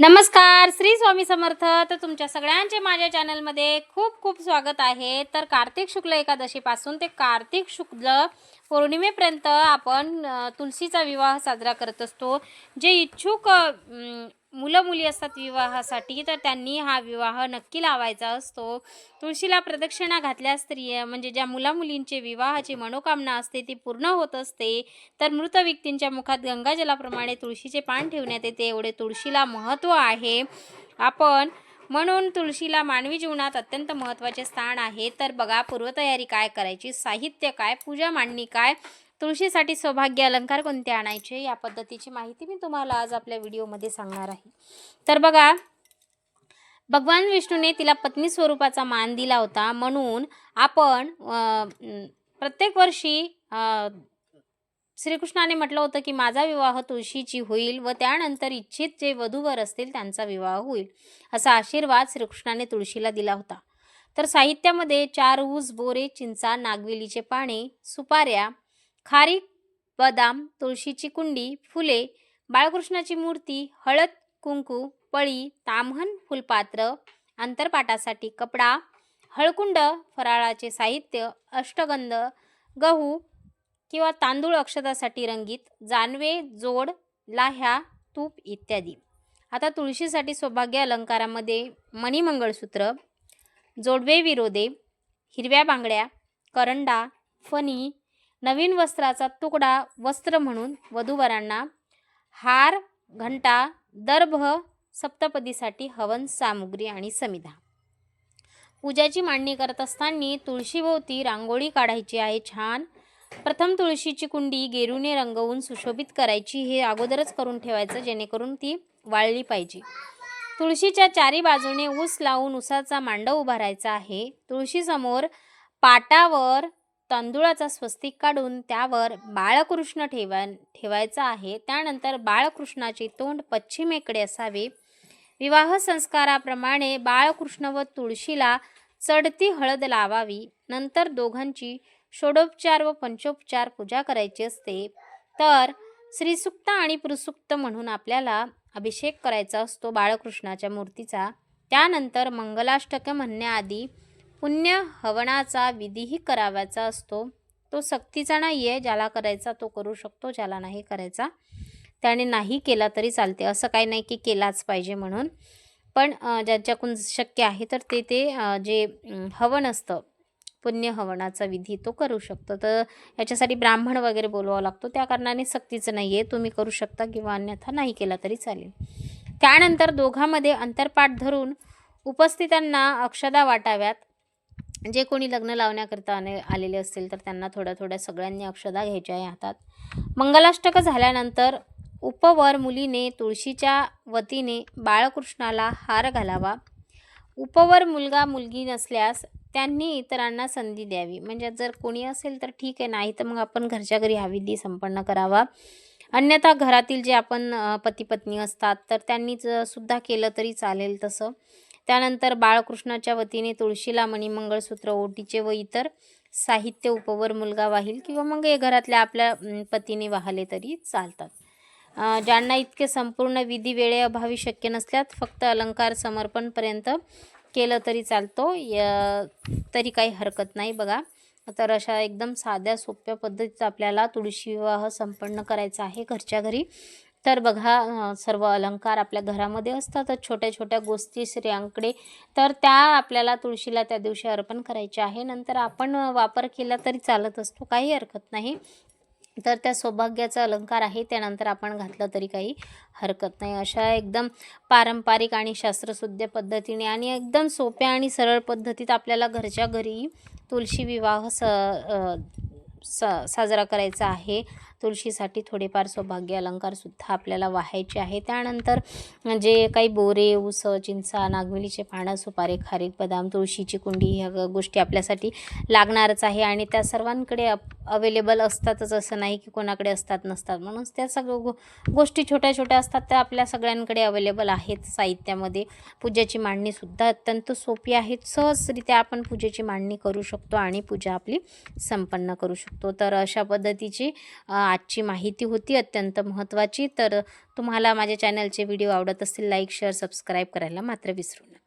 नमस्कार श्री स्वामी समर्थ. तर तुमच्या सगळ्यांचे माझ्या चॅनलमध्ये खूप खूप स्वागत आहे. तर कार्तिक शुक्ल एकादशीपासून ते कार्तिक शुक्ल पौर्णिमेपर्यंत आपण तुलसीचा विवाह साजरा करत असतो. जे इच्छुक मुलं मुली असतात विवाहासाठी तर त्यांनी हा विवाह नक्की लावायचा असतो. तुळशीला प्रदक्षिणा घातल्यास स्त्रिया म्हणजे ज्या मुला मुलींचे विवाहाची मनोकामना असते ती पूर्ण होत असते. तर मृत व्यक्तींच्या मुखात गंगाजलाप्रमाणे तुळशीचे पान ठेवण्यात येते. एवढे तुळशीला महत्त्व आहे. आपण म्हणून तुळशीला मानवी जीवनात अत्यंत महत्त्वाचे स्थान आहे. तर बघा पूर्वतयारी काय करायची? साहित्य काय? पूजा मांडणी काय? तुळशीसाठी सौभाग्य अलंकार कोणते आणायचे? या पद्धतीची माहिती मी तुम्हाला आज आपल्या व्हिडिओमध्ये सांगणार आहे. तर बघा भगवान विष्णूने तिला पत्नी स्वरूपाचा मान दिला होता. म्हणून आपण प्रत्येक वर्षी श्रीकृष्णाने म्हटलं होतं की माझा विवाह तुळशीची होईल व त्यानंतर इच्छित जे वधूवर असतील त्यांचा विवाह होईल असा आशीर्वाद श्रीकृष्णाने तुळशीला दिला होता. तर साहित्यामध्ये चार ऊस बोरे चिंचा नागवेलीचे पाने सुपाऱ्या खारीक बदाम तुळशीची कुंडी फुले बाळकृष्णाची मूर्ती हळद कुंकू पळी ताम्हण फुलपात्र अंतरपाटासाठी कपडा हळकुंड फराळाचे साहित्य अष्टगंध गहू किंवा तांदूळ अक्षतासाठी रंगीत जानवे जोड लाह्या तूप इत्यादी. आता तुळशीसाठी सौभाग्य अलंकारामध्ये मणिमंगळसूत्र जोडवे विरोधे हिरव्या बांगड्या करंडा फणी नवीन वस्त्राचा तुकडा वस्त्र म्हणून वधूवरांना हार घंटा दर्भ सप्तपदीसाठी हवन सामुग्री आणि समिधा. पूजाची मांडणी करत असताना तुळशीभोवती रांगोळी काढायची आहे छान. प्रथम तुळशीची कुंडी गेरूने रंगवून सुशोभित करायची हे अगोदरच करून ठेवायचं जेणेकरून ती वाळली पाहिजे. तुळशीच्या चारी बाजूने ऊस लावून उसाचा मांडव उभारायचा आहे. तुळशीसमोर पाटावर तांदुळाचा स्वस्तिक काढून त्यावर बाळकृष्ण ठेवा ठेवायचा आहे. त्यानंतर बाळकृष्णाचे तोंड पश्चिमेकडे असावे. विवाह संस्काराप्रमाणे बाळकृष्ण व तुळशीला चढती हळद लावावी नंतर दोघांची षोडोपचार व पंचोपचार पूजा करायची असते. तर श्रीसुक्त आणि पुरुसुक्त म्हणून आपल्याला अभिषेक करायचा असतो बाळकृष्णाच्या मूर्तीचा. त्यानंतर मंगलाष्टक म्हणण्याआधी पुण्य हवनाचा विधीही करावायचा असतो. तो सक्तीचा नाही आहे ज्याला करायचा तो करू शकतो ज्याला नाही करायचा. त्याने नाही केला तरी चालते. असं काही नाही की केलाच पाहिजे म्हणून. पण ज्यांच्याकडून शक्य आहे तर ते ते जे हवन असतं पुण्य हवनाचा विधी तो करू शकतो. तर याच्यासाठी ब्राह्मण वगैरे बोलवावा लागतो. त्या कारणाने सक्तीचं नाही आहे तुम्ही करू शकता किंवा अन्यथा नाही केला तरी चालेल. त्यानंतर दोघांमध्ये अंतरपाठ धरून उपस्थितांना अक्षदा वाटाव्यात. जे कोणी लग्न लावण्याकरिता आले आलेले असतील तर त्यांना थोड्या थोड्या सगळ्यांनी अक्षदा घ्यायच्या आहे हातात. मंगलाष्टक झाल्यानंतर उपवर मुलीने तुळशीच्या वतीने बाळकृष्णाला हार घालावा. उपवर मुलगा मुलगी नसल्यास त्यांनी इतरांना संधी द्यावी. म्हणजे जर कोणी असेल तर ठीक आहे नाही तर मग आपण घरच्या घरी हा विधी संपन्न करावा. अन्यथा घरातील जे आपण पती पत्नी असतात तर त्यांनी ज- सुद्धा केलं तरी चालेल तसं. त्यानंतर बाळकृष्णाच्या वतीने तुळशीला मणिमंगळसूत्र ओटीचे व इतर साहित्य उपवर मुलगा वाहील किंवा मग हे घरातल्या आपल्या पतीने वाहले तरी चालतात. ज्यांना इतके संपूर्ण विधी वेळेअभावी शक्य नसल्यात फक्त अलंकार समर्पणपर्यंत केलं तरी चालतो. य तरी काही हरकत नाही बघा. तर अशा एकदम साध्या सोप्या पद्धतीत आपल्याला तुळशी विवाह संपन्न करायचा आहे घरच्या घरी. तर बघा सर्व अलंकार आपल्या घरामध्ये असतातच छोट्या छोट्या गोष्टी स्त्रियांकडे तर त्या आपल्याला तुळशीला त्या दिवशी अर्पण करायच्या आहे. नंतर आपण वापर केला तरी चालत असतो. काही हरकत नाही. तर त्या सौभाग्याचा अलंकार आहे त्यानंतर आपण घातलं तरी काही हरकत नाही. अशा एकदम पारंपरिक आणि शास्त्रशुद्ध पद्धतीने आणि एकदम सोप्या आणि सरळ पद्धतीत आपल्याला घरच्या घरी तुळशी विवाह स स साजरा करायचा आहे. तुळशीसाठी थोडेफार सौभाग्य अलंकारसुद्धा आपल्याला वाहायचे आहे. त्यानंतर जे काही बोरे ऊस चिंचा नागवेलीचे पानं सुपारे खारीक बदाम तुळशीची कुंडी ह्या गोष्टी आपल्यासाठी लागणारच आहे. आणि त्या सर्वांकडे अप अवेलेबल असतातच असं नाही की कोणाकडे असतात नसतात. म्हणून त्या सगळ्या गो गोष्टी छोट्या छोट्या असतात त्या आपल्या सगळ्यांकडे अवेलेबल आहेत साहित्यामध्ये. पूजेची मांडणीसुद्धा अत्यंत सोपी आहे. सहजरित्या आपण पूजेची मांडणी करू शकतो आणि पूजा आपली संपन्न करू शकतो. तर अशा पद्धतीची आजची माहिती होती अत्यंत महत्त्वाची. तर तुम्हाला माझ्या चॅनलचे व्हिडिओ आवडत असतील लाईक शेअर सबस्क्राईब करायला मात्र विसरू नका.